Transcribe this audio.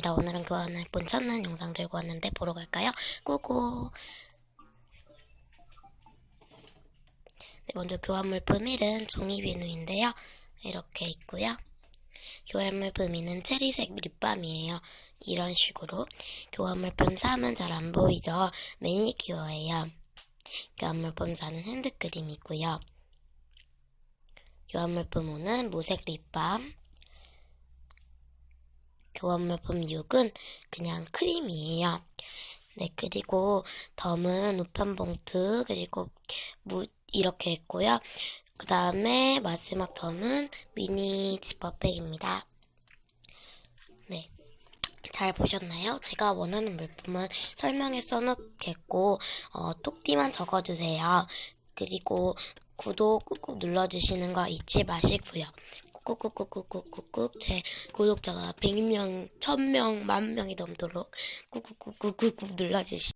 반갑습니다. 오늘은 교환을 본 첫날 영상 들고 왔는데 보러 갈까요? 고고! 네, 먼저 교환물품 1은 종이 비누인데요. 이렇게 있고요. 교환물품 2는 체리색 립밤이에요. 이런 식으로. 교환물품 3은 잘 안 보이죠? 매니큐어예요. 교환물품 4는 핸드크림이고요. 교환물품 5는 무색 립밤. 교환물품 6은 그냥 크림이에요. 네, 그리고 덤은 우편 봉투, 그리고 무, 이렇게 있고요. 그 다음에 마지막 덤은 미니 지퍼백입니다. 네. 잘 보셨나요? 제가 원하는 물품은 설명에 써놓겠고, 어, 똑띠만 적어주세요. 그리고 구독 꾹꾹 눌러주시는 거 잊지 마시고요. 꾹꾹꾹꾹꾹꾹꾹 제 구독자가 100명, 1000명, 만 명이 넘도록 꾹꾹꾹꾹꾹 눌러주시